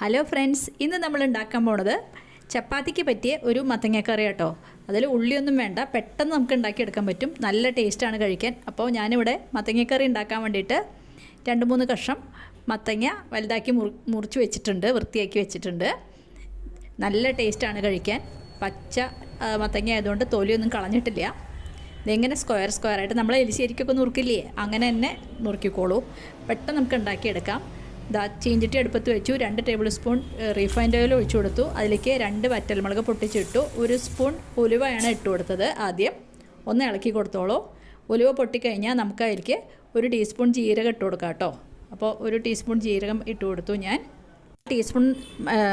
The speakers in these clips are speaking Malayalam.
ഹലോ ഫ്രണ്ട്സ് ഇന്ന് നമ്മൾ ഉണ്ടാക്കാൻ പോണത് ചപ്പാത്തിക്ക് പറ്റിയ ഒരു മത്തങ്ങക്കറി കേട്ടോ. അതിൽ ഉള്ളിയൊന്നും വേണ്ട പെട്ടെന്ന് നമുക്ക് ഉണ്ടാക്കിയെടുക്കാൻ പറ്റും. നല്ല ടേസ്റ്റാണ് കഴിക്കാൻ. അപ്പോൾ ഞാനിവിടെ മത്തങ്ങക്കറി ഉണ്ടാക്കാൻ വേണ്ടിയിട്ട് രണ്ട് മൂന്ന് കഷം മത്തങ്ങ വലുതാക്കി മുറി മുറിച്ച് വെച്ചിട്ടുണ്ട് വൃത്തിയാക്കി വെച്ചിട്ടുണ്ട്. നല്ല ടേസ്റ്റാണ് കഴിക്കാൻ. പച്ച മത്തങ്ങ ആയതുകൊണ്ട് തൊലിയൊന്നും കളഞ്ഞിട്ടില്ല. ഇതെങ്ങനെ സ്ക്വയർ സ്ക്വയറായിട്ട് നമ്മൾ എലിശ്ശേരിക്കൊക്കെ നുറുക്കില്ലേ? അങ്ങനെ തന്നെ നുറുക്കിക്കോളൂ. പെട്ടെന്ന് നമുക്ക് ഉണ്ടാക്കിയെടുക്കാം. ദാ ചീഞ്ചട്ടി അടുപ്പത്ത് വെച്ചു. രണ്ട് ടേബിൾ സ്പൂൺ റീഫൈൻഡ് ഓയിൽ ഒഴിച്ചു കൊടുത്തു. അതിലേക്ക് രണ്ട് വറ്റൽമുളക് പൊട്ടിച്ചിട്ടു. ഒരു സ്പൂൺ ഉലുവയാണ് ഇട്ട് കൊടുത്തത് ആദ്യം. ഒന്ന് ഇളക്കി കൊടുത്തോളൂ. ഉലുവ പൊട്ടിക്കഴിഞ്ഞാൽ നമുക്ക് അതിലേക്ക് ഒരു ടീസ്പൂൺ ജീരകം ഇട്ട് കൊടുക്കാം കേട്ടോ. അപ്പോൾ ഒരു ടീസ്പൂൺ ജീരകം ഇട്ട് കൊടുത്തു ഞാൻ. ടീസ്പൂൺ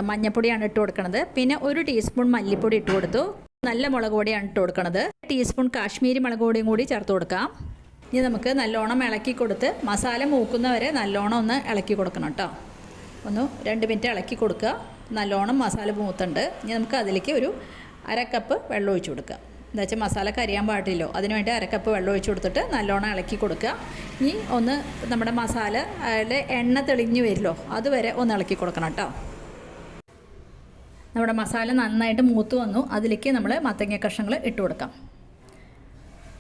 മഞ്ഞൾപ്പൊടിയാണ് ഇട്ട് കൊടുക്കുന്നത് പിന്നെ ഒരു ടീസ്പൂൺ മല്ലിപ്പൊടി ഇട്ട് കൊടുത്തു. നല്ല മുളക് പൊടിയാണ് ഇട്ട് കൊടുക്കുന്നത് ടീസ്പൂൺ കാശ്മീരി മുളക് പൊടിയും കൂടി ചേർത്ത് കൊടുക്കാം. ഇനി നമുക്ക് നല്ലോണം ഇളക്കി കൊടുത്ത് മസാല മൂക്കുന്നവരെ നല്ലോണം ഒന്ന് ഇളക്കി കൊടുക്കണം കേട്ടോ. ഒന്ന് രണ്ട് മിനിറ്റ് ഇളക്കി കൊടുക്കുക. നല്ലോണം മസാല മൂത്തുണ്ട്. ഇനി നമുക്ക് അതിലേക്ക് ഒരു അര കപ്പ് വെള്ളം ഒഴിച്ച് കൊടുക്കുക. എന്താ വെച്ചാൽ മസാല കരിയാൻ പാടില്ലല്ലോ. അതിന് വേണ്ടി അര കപ്പ് വെള്ളം ഒഴിച്ച് കൊടുത്തിട്ട് നല്ലോണം ഇളക്കി കൊടുക്കുക. ഇനി ഒന്ന് നമ്മുടെ മസാല എണ്ണ തെളിഞ്ഞു വരില്ലോ അതുവരെ ഒന്ന് ഇളക്കി കൊടുക്കണം കേട്ടോ. നമ്മുടെ മസാല നന്നായിട്ട് മൂത്ത് വന്നു. അതിലേക്ക് നമ്മൾ മത്തങ്ങ കഷ്ണങ്ങൾ ഇട്ട് കൊടുക്കാം.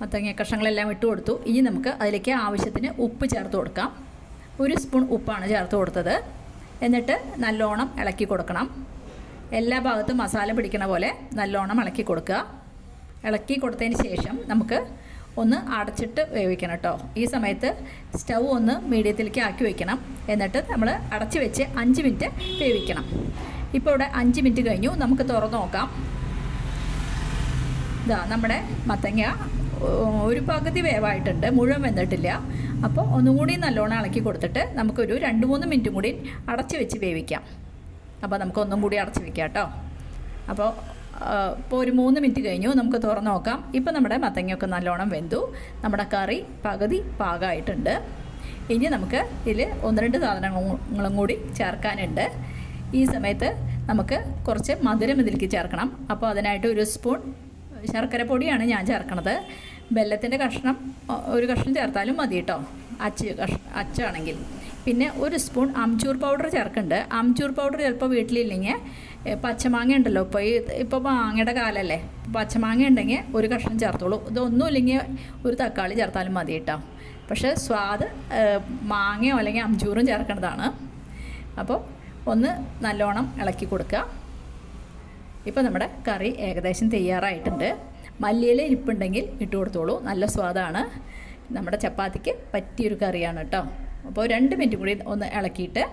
മത്തങ്ങ കഷ്ണങ്ങളെല്ലാം ഇട്ട് കൊടുത്തു. ഇനി നമുക്ക് അതിലേക്ക് ആവശ്യത്തിന് ഉപ്പ് ചേർത്ത് കൊടുക്കാം. ഒരു സ്പൂൺ ഉപ്പാണ് ചേർത്ത് കൊടുത്തത്. എന്നിട്ട് നല്ലോണം ഇളക്കി കൊടുക്കണം. എല്ലാ ഭാഗത്തും മസാല പിടിക്കണ പോലെ നല്ലോണം ഇളക്കി കൊടുക്കുക. ഇളക്കി കൊടുത്തതിന് ശേഷം നമുക്ക് ഒന്ന് അടച്ചിട്ട് വേവിക്കണം കേട്ടോ. ഈ സമയത്ത് സ്റ്റൗ ഒന്ന് മീഡിയത്തിലേക്ക് ആക്കി വയ്ക്കണം എന്നിട്ട് നമ്മൾ അടച്ച് വെച്ച് അഞ്ച് മിനിറ്റ് വേവിക്കണം. ഇപ്പോൾ ഇവിടെ അഞ്ച് മിനിറ്റ് കഴിഞ്ഞു. നമുക്ക് തുറന്ന് നോക്കാം. ഇതാ നമ്മുടെ മത്തങ്ങ ഒരു പകുതി വേവായിട്ടുണ്ട്. മുഴുവൻ വെന്തിട്ടില്ല. അപ്പോൾ ഒന്നും കൂടി നല്ലോണം ഇളക്കി കൊടുത്തിട്ട് നമുക്കൊരു രണ്ട് മൂന്ന് മിനിറ്റും കൂടി അടച്ച് വെച്ച് വേവിക്കാം. അപ്പോൾ നമുക്ക് ഒന്നും കൂടി അടച്ച് വെക്കാം കേട്ടോ. അപ്പോൾ ഇപ്പോൾ ഒരു മൂന്ന് മിനിറ്റ് കഴിഞ്ഞു. നമുക്ക് തുറന്ന് നോക്കാം. ഇപ്പോൾ നമ്മുടെ മത്തങ്ങയൊക്കെ നല്ലോണം വെന്തു. നമ്മുടെ കറി പകുതി പാകമായിട്ടുണ്ട്. ഇനി നമുക്ക് ഇതിൽ ഒന്ന് രണ്ട് സാധനങ്ങളും കൂടി ചേർക്കാനുണ്ട്. ഈ സമയത്ത് നമുക്ക് കുറച്ച് മധുരം ഇതിലേക്ക് ചേർക്കണം. അപ്പോൾ അതിനായിട്ട് ഒരു സ്പൂൺ ശർക്കര പൊടിയാണ് ഞാൻ ചേർക്കണത്. ബെല്ലത്തിന്റെ കഷ്ണം ഒരു കഷ്ണം ചേർത്താലും മതി കേട്ടോ അച്ച് കഷ് അച്ചാണെങ്കിൽ. പിന്നെ ഒരു സ്പൂൺ അംചൂർ പൗഡർ ചേർക്കുന്നുണ്ട് അംചൂർ പൗഡർ ചിലപ്പോൾ വീട്ടിലില്ലെങ്കിൽ പച്ചമാങ്ങ ഉണ്ടല്ലോ. ഇപ്പോൾ ഈ ഇപ്പോൾ മാങ്ങയുടെ കാലല്ലേ. പച്ചമാങ്ങ ഉണ്ടെങ്കിൽ ഒരു കഷ്ണം ചേർത്തോളൂ. ഇതൊന്നും ഇല്ലെങ്കിൽ ഒരു തക്കാളി ചേർത്താലും മതി കേട്ടോ പക്ഷേ സ്വാദ് മാങ്ങയോ അല്ലെങ്കിൽ അംചൂറും ചേർക്കേണ്ടതാണ്. അപ്പോൾ ഒന്ന് നല്ലോണം ഇളക്കി കൊടുക്കുക ഇപ്പോൾ നമ്മുടെ കറി ഏകദേശം തയ്യാറായിട്ടുണ്ട്. മല്ലിയില ഇരിപ്പുണ്ടെങ്കിൽ ഇട്ട് കൊടുത്തോളൂ. നല്ല സ്വാദാണ്. നമ്മുടെ ചപ്പാത്തിക്ക് പറ്റിയൊരു കറിയാണ് കേട്ടോ അപ്പോൾ രണ്ട് മിനിറ്റ് കൂടി ഒന്ന് ഇളക്കിയിട്ട്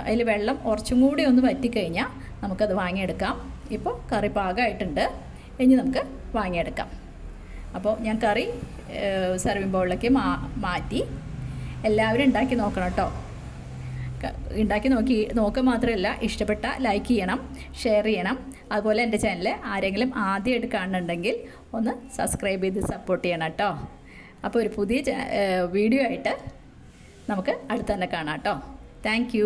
അതിൽ വെള്ളം കുറച്ചും കൂടി ഒന്ന് വറ്റിക്കഴിഞ്ഞാൽ നമുക്കത് വാങ്ങിയെടുക്കാം. ഇപ്പോൾ കറി പാകമായിട്ടുണ്ട് ഇനി നമുക്ക് വാങ്ങിയെടുക്കാം. അപ്പോൾ ഞാൻ കറി സെർവിംഗ് ബൗളിലേക്ക് മാ മാറ്റി എല്ലാവരും ഉണ്ടാക്കി നോക്കണം കേട്ടോ ഉണ്ടാക്കി നോക്കി നോക്കുക മാത്രമല്ല ഇഷ്ടപ്പെട്ട ലൈക്ക് ചെയ്യണം ഷെയർ ചെയ്യണം. അതുപോലെ എന്റെ ചാനൽ ആരെങ്കിലും ആദ്യമായിട്ട് കാണുന്നുണ്ടെങ്കിൽ ഒന്ന് സബ്സ്ക്രൈബ് ചെയ്ത് സപ്പോർട്ട് ചെയ്യണം കേട്ടോ. അപ്പോൾ ഒരു പുതിയ വീഡിയോ ആയിട്ട് നമുക്ക് അടുത്ത് തന്നെ കാണാം കേട്ടോ. താങ്ക്